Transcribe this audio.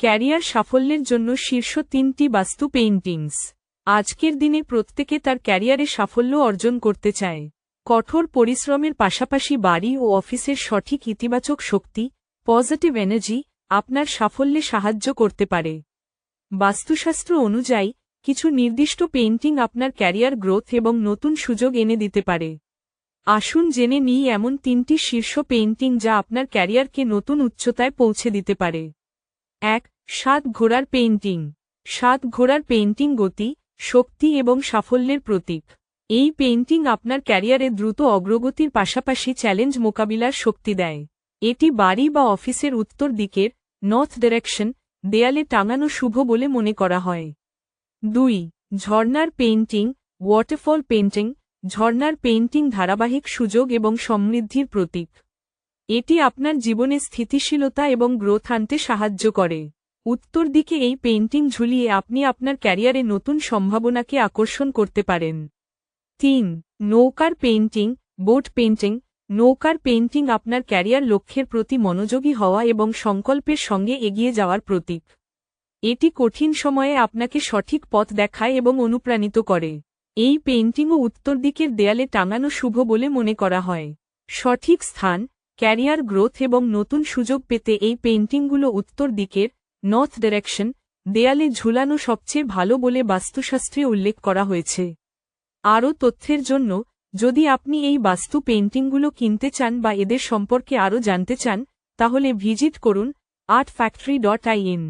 Career সাফল্যের জন্য শীর্ষ তিনটি বাস্তু পেইন্টিংস। আজকের দিনে প্রত্যেকে তার ক্যারিয়ারে সাফল্য অর্জন করতে চায়। কঠোর পরিশ্রমের পাশাপাশি বাড়ি ও অফিসের সঠিক ইতিবাচক শক্তি, পজিটিভ এনার্জি আপনার সাফল্যে সাহায্য করতে পারে। বাস্তুশাস্ত্র অনুযায়ী, কিছু নির্দিষ্ট পেইন্টিং আপনার ক্যারিয়ার গ্রোথ এবং নতুন সুযোগ এনে দিতে পারে। আসুন জেনে নিই এমন তিনটি শীর্ষ পেইন্টিং যা আপনার ক্যারিয়ারকে নতুন উচ্চতায় পৌঁছে দিতে পারে। এক সাত ঘোড়ার পেইন্টিং। সাত ঘোড়ার পেইন্টিং গতি, শক্তি এবং সাফল্যের প্রতীক। এই পেইন্টিং আপনার ক্যারিয়ারে দ্রুত অগ্রগতির পাশাপাশি চ্যালেঞ্জ মোকাবিলার শক্তি দেয়। এটি বাড়ি বা অফিসের উত্তর দিকের, নর্থ ডিরেকশন, দেয়ালে টাঙানো শুভ বলে মনে করা হয়। দুই, ঝর্নার পেইন্টিং, ওয়াটারফল পেইন্টিং। ঝর্নার পেইন্টিং ধারাবাহিক সুযোগ এবং সমৃদ্ধির প্রতীক। এটি আপনার জীবনে স্থিতিশীলতা এবং গ্রোথ আনতে সাহায্য করে। উত্তর দিকে এই পেইন্টিং ঝুলিয়ে আপনি আপনার ক্যারিয়ারে নতুন সম্ভাবনাকে আকর্ষণ করতে পারেন। তিন, নৌকার পেইন্টিং বোট পেইন্টিং নৌকার পেইন্টিং আপনার ক্যারিয়ার লক্ষ্যের প্রতি মনোযোগী হওয়া এবং সংকল্পের সঙ্গে এগিয়ে যাওয়ার প্রতীক। এটি কঠিন সময়ে আপনাকে সঠিক পথ দেখায় এবং অনুপ্রাণিত করে। এই পেইন্টিংও উত্তর দিকের দেয়ালে টাঙানো শুভ বলে মনে করা হয়। সঠিক স্থান ক্যারিয়ার গ্রোথ এবং নতুন সুযোগ পেতে এই পেইন্টিংগুলো উত্তর দিকের নর্থ ডিরেকশন দেয়ালে ঝুলানো সবচেয়ে ভালো বলে বাস্তুশাস্ত্রে উল্লেখ করা হয়েছে। আরও তথ্যের জন্য, যদি আপনি এই বাস্তু পেইন্টিংগুলো কিনতে চান বা এদের সম্পর্কে আরও জানতে চান, তাহলে ভিজিট করুন আর্ট ফ্যাক্টরি ডট আইএন।